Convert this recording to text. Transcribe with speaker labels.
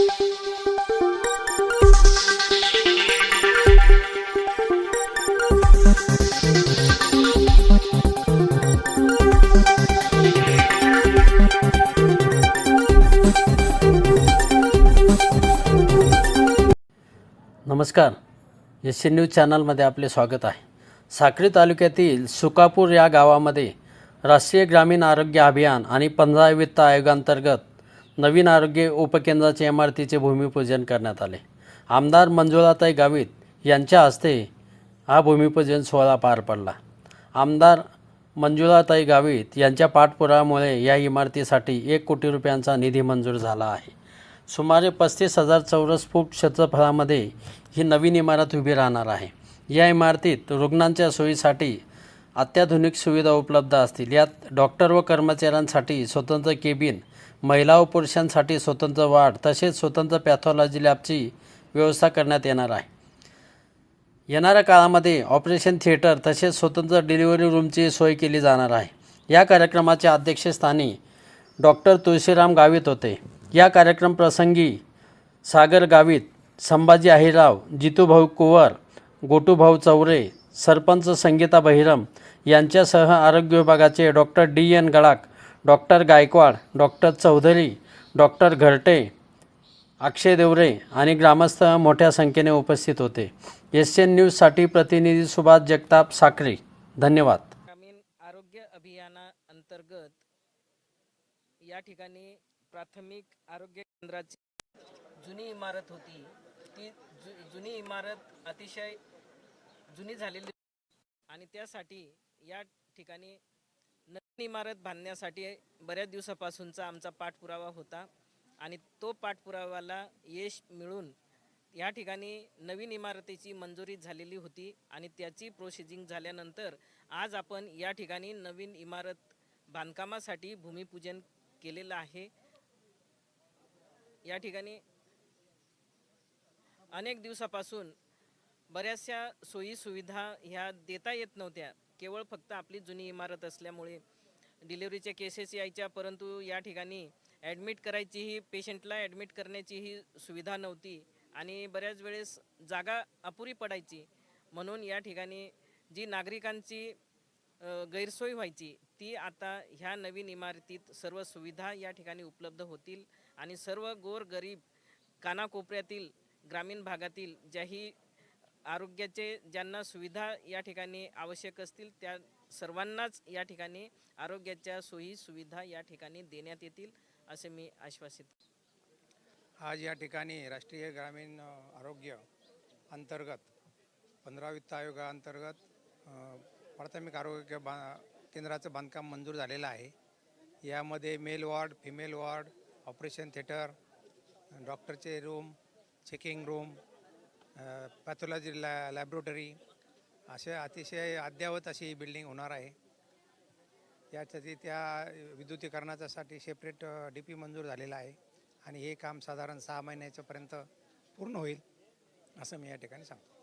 Speaker 1: नमस्कार. S C news चॅनलमध्ये आपले स्वागत आहे. साक्री तालुक्यातील सुकापूर या गावामध्ये राष्ट्रीय ग्रामीण आरोग्य अभियान आणि पंधरा वित्त आयोगांतर्गत नवीन आरोग्य उपकेंद्राचे इमारतीचे भूमिपूजन करण्यात आले. आमदार मंजुळाताई गावित यांच्या हस्ते हा भूमिपूजन सोहळा पार पडला. आमदार मंजुळाताई गावित यांच्या पाठपुरामुळे या इमारतीसाठी एक कोटी रुपयांचा निधी मंजूर झाला आहे. सुमारे पस्तीस हजार चौरस फूट क्षेत्रफळामध्ये ही नवीन इमारत उभी राहणार आहे. या इमारतीत रुग्णांच्या सोयीसाठी अत्याधुनिक सुविधा उपलब्ध असतील. यात डॉक्टर व कर्मचाऱ्यांसाठी स्वतंत्र केबिन महिला व पुरुषांसाठी स्वतंत्र वार्ड तसेच स्वतंत्र पॅथॉलॉजी लॅबची व्यवस्था करण्यात येणार आहे. येणाऱ्या काळामध्ये ऑपरेशन थिएटर तसेच स्वतंत्र डिलिव्हरी रूमची सोय केली जाणार आहे. या कार्यक्रमाच्या अध्यक्षस्थानी डॉक्टर तुळशीराम गावित होते. या कार्यक्रम प्रसंगी सागर गावित संभाजी अहिराव जितूभाऊ कुवर गोटूभाऊ चौरे सरपंच संगीता बहिरम यांच्यासह आरोग्य विभागाचे doctor D. N. Galak doctor Gaikwad doctor Chaudhari doctor Gharte Akshay Deore आणि ग्रामस्थ मोठ्या संख्येने उपस्थित होते. एस एन न्यूजसाठी प्रतिनिधी सुभाष जगताप साखरे धन्यवाद.
Speaker 2: ग्रामीण आरोग्य अभियानाअंतर्गत या ठिकाणी प्राथमिक आरोग्य केंद्राची जुनी इमारत होती. ती जु जुनी इमारत अतिशय जुनी झालेली आणि त्यासाठी या ठिकाणी नवीन इमारत बांधण्यासाठी बऱ्याच दिवसापासूनचा आमचा पाठपुरावा होता आणि तो पाठपुराव्याला यश मिळून या ठिकाणी नवीन इमारतीची मंजुरी झालेली होती आणि त्याची प्रोसिजिंग झाल्यानंतर आज आपण या ठिकाणी नवीन इमारत बांधकामासाठी भूमिपूजन केलेलं आहे. या ठिकाणी अनेक दिवसापासून बऱ्याचशा सोयी सुविधा ह्या देता येत नव्हत्या. केवळ फक्त आपली जुनी इमारत असल्यामुळे डिलिव्हरीच्या केसेस यायच्या परंतु या ठिकाणी ॲडमिट करायचीही पेशंटला ॲडमिट करण्याचीही सुविधा नव्हती आणि बऱ्याच वेळेस जागा अपुरी पडायची. म्हणून या ठिकाणी जी नागरिकांची गैरसोय व्हायची ती आता ह्या नवीन इमारतीत सर्व सुविधा या ठिकाणी उपलब्ध होतील आणि सर्व गोर गरीब कानाकोपऱ्यातील ग्रामीण भागातील ज्याही आरोग्याचे ज्यांना सुविधा या ठिकाणी आवश्यक असतील त्या सर्वांनाच या ठिकाणी आरोग्याच्या सोयी सुविधा या ठिकाणी देण्यात येतील असे मी आश्वासित
Speaker 3: आज या ठिकाणी राष्ट्रीय ग्रामीण आरोग्य अंतर्गत पंधरा वित्त आयोगाअंतर्गत प्राथमिक आरोग्य बा केंद्राचं बांधकाम मंजूर झालेलं आहे. यामध्ये male ward female ward operation theatre डॉक्टरचे room checking room pathology लॅ लॅबोरेटरी असे अतिशय अद्ययावत अशी ही बिल्डिंग होणार आहे. यासाठी त्या विद्युतीकरणाच्यासाठी सेपरेट डी पी मंजूर झालेला आहे. आणि हे काम साधारण सहा महिन्याच्यापर्यंत पूर्ण होईल असं मी या ठिकाणी सांगतो.